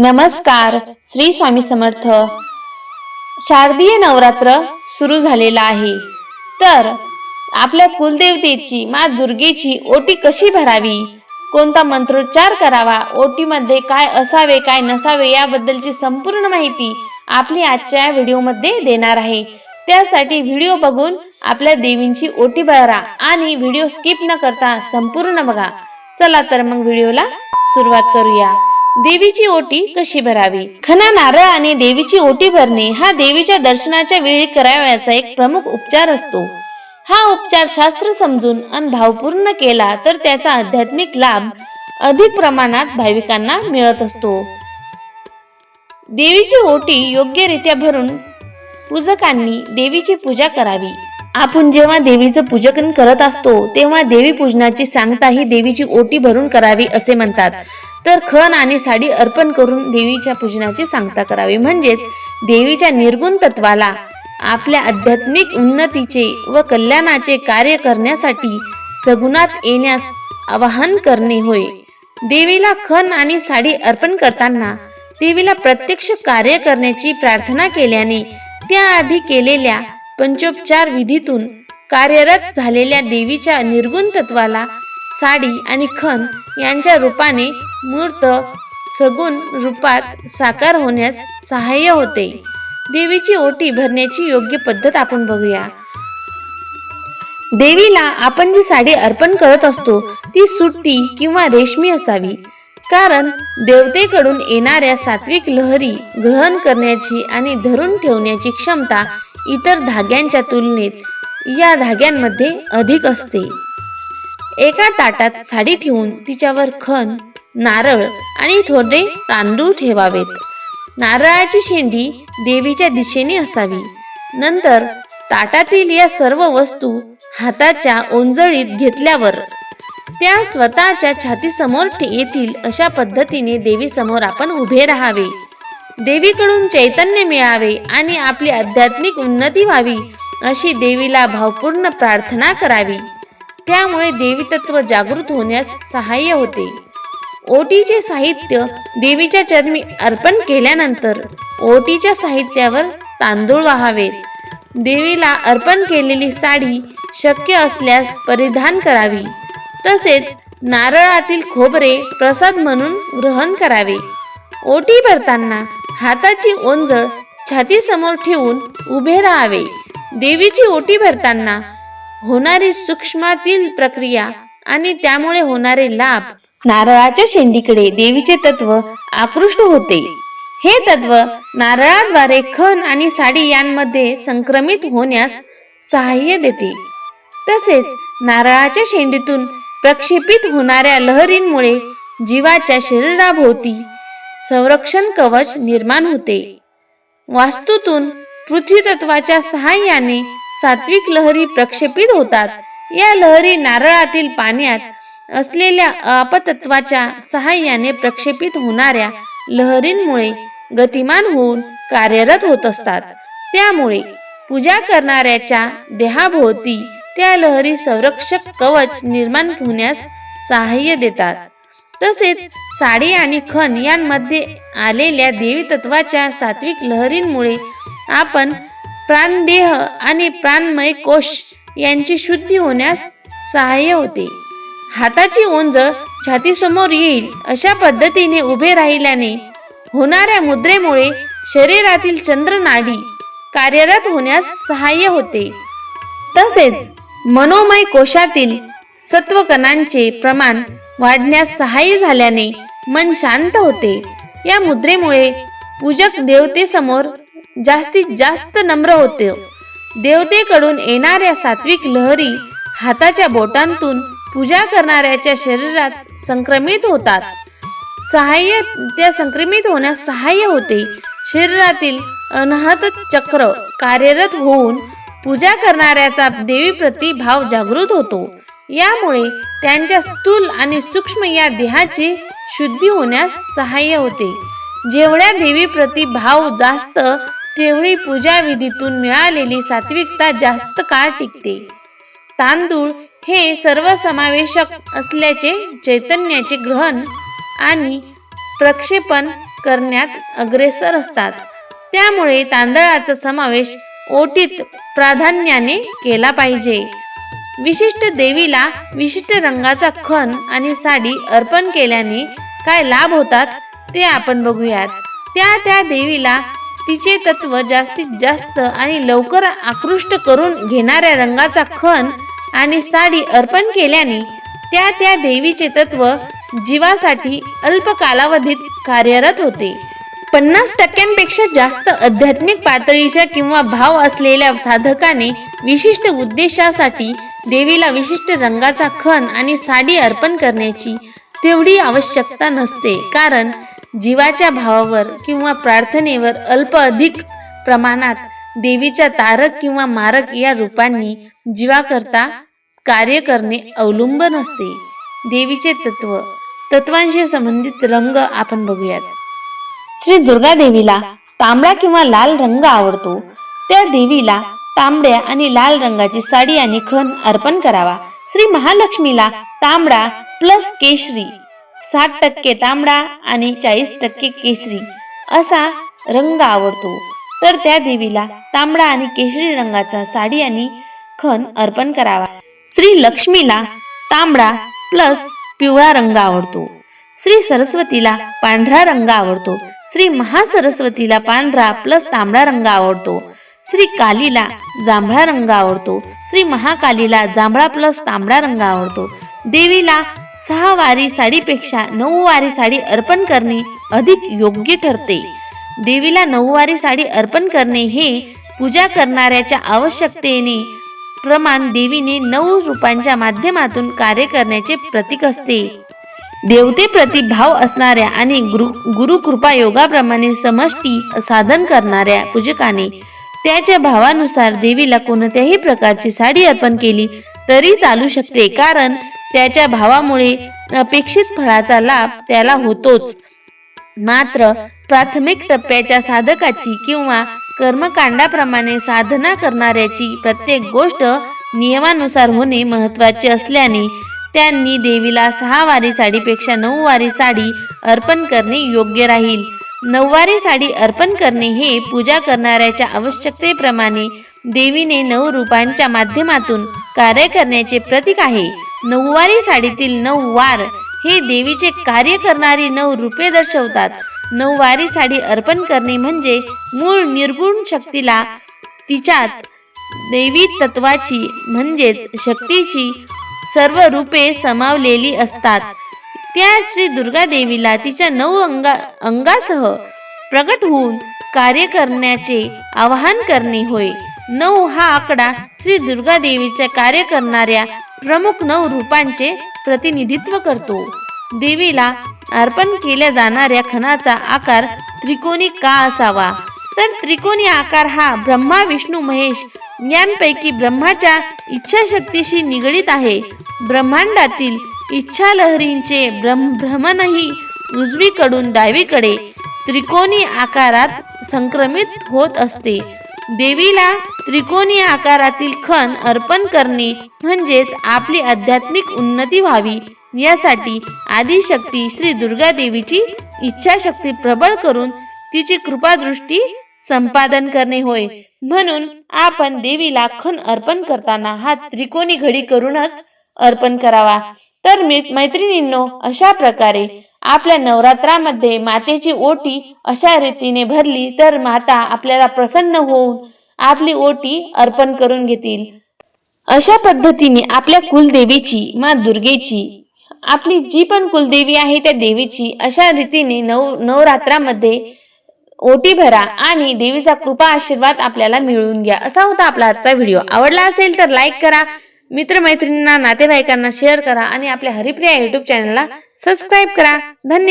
नमस्कार श्री स्वामी समर्थ. शारदीय नवरात्र सुरू झालेला आहे. तर आपल्या कुलदेवतेची मा दुर्गेची ओटी कशी भरावी? कोणता मंत्रोच्चार करावा? ओटीमध्ये काय असावे काय नसावे याबद्दलची संपूर्ण माहिती आपली आजच्या व्हिडिओमध्ये देणार आहे. त्यासाठी व्हिडिओ बघून आपल्या देवींची ओटी भरा आणि व्हिडिओ स्किप न करता संपूर्ण बघा. चला तर मग व्हिडिओला सुरुवात करूया. देवीची ओटी कशी भरावी? खना नारळ आणि देवीची ओटी भरणे हा देवीच्या दर्शनाच्या वेळी करावयाचा एक प्रमुख उपचार असतो. हा उपचार शास्त्र समजून आणि भावपूर्ण केला तर त्याचा आध्यात्मिक लाभ अधिक प्रमाणात भाविकांना मिळत असतो. देवीची ओटी योग्यरित्या भरून पूजकांनी देवीची पूजा करावी. आपण जेव्हा देवीचं पूजन करत असतो तेव्हा देवी पूजनाची सांगता ही देवीची ओटी भरून करावी असे म्हणतात. तर खण आणि साडी अर्पण करून देवीच्या पूजनाची सांगता करावी. म्हणजेच देवीच्या निर्गुण तत्वाला आपल्या आध्यात्मिक उन्नतीचे व कल्याणाचे कार्य करण्यासाठी सगुणात येण्यास आवाहन करणे होय. देवीला खण आणि साडी अर्पण करताना देवीला प्रत्यक्ष कार्य करण्याची प्रार्थना केल्याने त्याआधी केलेल्या पंचोपचार विधीतून कार्यरत झालेल्या देवीच्या निर्गुण तत्वाला साडी आणि खण यांच्या रूपाने मूर्त सगुण रूपात साकार होण्यास सहाय्य होते. देवीची ओटी भरण्याची योग्य पद्धत आपण बघूया. देवीला आपण जी साडी अर्पण करत असतो ती सुट्टी किंवा रेशमी असावी. कारण देवतेकडून येणाऱ्या सात्विक लहरी ग्रहण करण्याची आणि धरून ठेवण्याची क्षमता इतर धाग्यांच्या तुलनेत या धाग्यांमध्ये अधिक असते. एका ताटात साडी ठेवून तिच्यावर खण नारळ आणि थोडे तांदूळ ठेवावेत. नारळाची शेंडी देवीच्या दिशेने असावी. नंतर ताटातील या सर्व वस्तू हाताच्या ओंजळीत घेतल्यावर त्या स्वतःच्या छातीसमोर ठे- येतील अशा पद्धतीने देवीसमोर आपण उभे राहावे. देवीकडून चैतन्य मिळावे आणि आपली आध्यात्मिक उन्नती व्हावी अशी देवीला भावपूर्ण प्रार्थना करावी. त्यामुळे देवी तत्व जागृत होण्यास सहाय्य होते. ओटीचे साहित्य देवीच्या चरणी अर्पण केल्यानंतर ओटीच्या साहित्यावर तांदूळ वाहावेत. देवीला अर्पण केलेली साडी शक्य असल्यास परिधान करावी. तसेच नारळातील खोबरे प्रसाद म्हणून ग्रहण करावे. ओटी भरताना हाताची ओंजळ छातीसमोर ठेवून उभे राहावे. देवीची ओटी भरताना होणारी सूक्ष्मातील प्रक्रिया आणि त्यामुळे होणारे लाभ. नारळाच्या शेंडीकडे देवीचे तत्व आकृष्ट होते. हे तत्व नारळाद्वारे खण आणि साडी यांमध्ये संक्रमित होण्यास सहाय्य देते. तसेच नारळाच्या शेंडीतून प्रक्षेपित होणाऱ्या लहरींमुळे जीवाच्या शरीराभोवती संरक्षण कवच निर्माण होते. वास्तूतून पृथ्वी तत्वाच्या सहाय्याने सात्विक लहरी प्रक्षेपित होतात. या लहरी नारळातील पाण्यात असलेल्या अपतत्वाच्या सहाय्याने प्रक्षेपित होणाऱ्या लहरींमुळे गतिमान होऊन कार्यरत होत असतात. त्यामुळे पूजा करणाऱ्याच्या देहाभोवती त्या लहरी संरक्षक कवच निर्माण होण्यास सहाय्य देतात. तसेच साडी आणि खण यांमध्ये आलेल्या देवी तत्वाच्या सात्विक लहरींमुळे आपण प्राणदेह आणि प्राणमय कोश यांची शुद्धी होण्यास सहाय्य होते. हाताची ओंजळ छातीसमोर येईल अशा पद्धतीने उभे राहिल्याने होणाऱ्या मुद्रेमुळे शरीरातील चंद्रनाडी कार्यरत होण्यास सहाय्य होते. तसेच मनोमय कोशातील सत्वकणांचे प्रमाण वाढण्यास सहाय्य झाल्याने मन शांत होते. या मुद्रेमुळे पूजक देवतेसमोर जास्तीत जास्त नम्र होते. देवतेकडून येणाऱ्या सात्विक लहरी हाताच्या बोटांतून पूजा करणाऱ्याच्या शरीरात संक्रमित होतात. सहाय्य त्या संक्रमित होण्यास सहाय्य होते. शरीरातील अनाहत चक्र कार्यरत होऊन पूजा करणाऱ्याचा देवीप्रती भाव जागृत होतो. यामुळे त्यांच्या स्थूल आणि सूक्ष्म या देहाची शुद्धी होण्यास सहाय्य होते. जेवढ्या देवीप्रती भाव जास्त तेवढी पूजा विधीतून मिळालेली सात्विकता जास्त काळ टिकते. तांदूळ हे सर्वसमावेशक असल्याचे चैतन्याचे ग्रहण आणि प्रक्षेपण करण्यात अग्रेसर असतात. त्यामुळे तांदळाचा समावेश ओटीत प्राधान्याने केला पाहिजे. विशिष्ट देवीला विशिष्ट रंगाचा खण आणि साडी अर्पण केल्याने काय लाभ होतात ते आपण बघूयात. त्या त्या देवीला तिचे तत्व जास्तीत जास्त आणि लवकर आकृष्ट करून घेणाऱ्या रंगाचा खण आणि साडी अर्पण केल्याने त्या त्या देवीचे तत्व जीवासाठी अल्प कालावधीत कार्यरत होते. पन्नास टक्क्यांपेक्षा जास्त आध्यात्मिक पातळीच्या किंवा भाव असलेल्या साधकाने विशिष्ट उद्देशासाठी देवीला विशिष्ट रंगाचा खण आणि साडी अर्पण करण्याची तेवढी आवश्यकता नसते. कारण जीवाच्या भावावर किंवा प्रार्थनेवर अल्प अधिक प्रमाणात देवीच्या तारक किंवा मारक या रूपांनी जीवाकरता कार्य करणे अवलंबून असते. देवीचे तत्व तत्वांशी संबंधित रंग आपण बघूयात. श्री दुर्गा देवीला तांबडा किंवा लाल रंग आवडतो. त्या देवीला तांबड्या आणि लाल रंगाची साडी आणि खण अर्पण करावा. श्री महालक्ष्मीला तांबडा प्लस केशरी साठ टक्के तांबडा आणि चाळीस टक्के केशरी असा रंग आवडतो. तर त्या देवीला तांबडा आणि केशरी रंगाचा साडी आणि खण अर्पण करावा. श्री लक्ष्मीला तांबडा प्लस पिवळा रंग आवडतो. श्री सरस्वतीला पांढरा रंग आवडतो. श्री महासरस्वतीला पांढरा प्लस तांबडा रंग आवडतो. श्री कालीला जांभळा रंग आवडतो. श्री महाकालीला जांभळा प्लस तांबडा रंग आवडतो. देवीला सहा वारी साडीपेक्षा नऊ वारी साडी अर्पण करणे अधिक योग्य ठरते. देवीला नऊवारी साडी अर्पण करणे हे पूजा करणाऱ्याच्या आवश्यकतेने प्रमाण देवीने नऊ रूपांच्या माध्यमातून कार्य करण्याचे प्रतीक असते. देवतेप्रती भाव असणाऱ्या आणि गुरु गुरुकृपा योगाप्रमाणे समष्टी साधन करणाऱ्या पूजकाने त्याच्या भावानुसार देवीला कोणत्याही प्रकारची साडी अर्पण केली तरी चालू शकते. कारण त्याच्या भावामुळे अपेक्षित फळाचा लाभ त्याला होतोच. मात्र प्राथमिक टप्प्याच्या साधकाची किंवा कर्मकांडाप्रमाणे साधना करणाऱ्याची प्रत्येक गोष्ट नियमानुसार होणे महत्त्वाचे असल्याने त्यांनी देवीला सहा वारी साडीपेक्षा नऊ वारी साडी अर्पण करणे योग्य राहील. नऊवारी साडी अर्पण करणे हे पूजा करणाऱ्याच्या आवश्यकतेप्रमाणे देवीने नऊ रूपांच्या माध्यमातून कार्य करण्याचे प्रतीक आहे. नऊवारी साडीतील नऊ वार हे देवीचे कार्य करणारी नऊ रूपे दर्शवतात. नऊवारी साडी अर्पण करणे म्हणजे मूळ निर्गुण शक्तीला तिच्यात देवी तत्वाची म्हणजेच शक्तीची सर्व रूपे समावलेली असतात. त्या श्री दुर्गा देवीला तिच्या नऊ अंगा अंगासह प्रगट होऊन कार्य करण्याचे आवाहन करणे होय. नऊ हा आकडा श्री दुर्गा देवीचे कार्य करणाऱ्या प्रमुख नऊ रूपांचे प्रतिनिधित्व करतो. देवीला अर्पण केल्या जाणाऱ्या खणाचा आकार त्रिकोणी का असावा? तर त्रिकोणी आकार हा ब्रह्मा विष्णू महेश यांपैकी ब्रह्माच्या इच्छाशक्तीशी निगडीत आहे. ब्रह्मांडातील इच्छा लहरींचे ब्रह्म भ्रमणही उजवीकडून डावीकडे त्रिकोणी आकारात संक्रमित होत असते. देवीला त्रिकोणी आकारातील खण अर्पण करणे म्हणजेच आपली आध्यात्मिक उन्नती व्हावी. यासाठी आदिशक्ती श्री दुर्गा देवीची इच्छाशक्ती प्रबळ करून तिची कृपादृष्टी संपादन करणे होय. म्हणून आपण देवीला खण अर्पण करताना हा त्रिकोणी घडी करूनच अर्पण करावा. तर मी मैत्रिणींनो अशा प्रकारे आपल्या नवरात्रामध्ये मातेची ओटी अशा रीतीने भरली तर माता आपल्याला प्रसन्न होऊन आपली ओटी अर्पण करून घेतील. अशा पद्धतीने आपल्या कुलदेवीची मा दुर्गेची आपली जी पण कुलदेवी आहे त्या देवीची अशा रीतीने नव नवरात्रामध्ये ओटी भरा आणि देवीचा कृपा आशीर्वाद आपल्याला मिळवून घ्या. असा होता आपला आजचा व्हिडिओ. आवडला असेल तर लाईक करा मित्रमैत्रिणींना नातेवाईकांना शेअर करा आणि आपल्या हरिप्रिया युट्यूब चॅनलला सबस्क्राईब करा. धन्यवाद.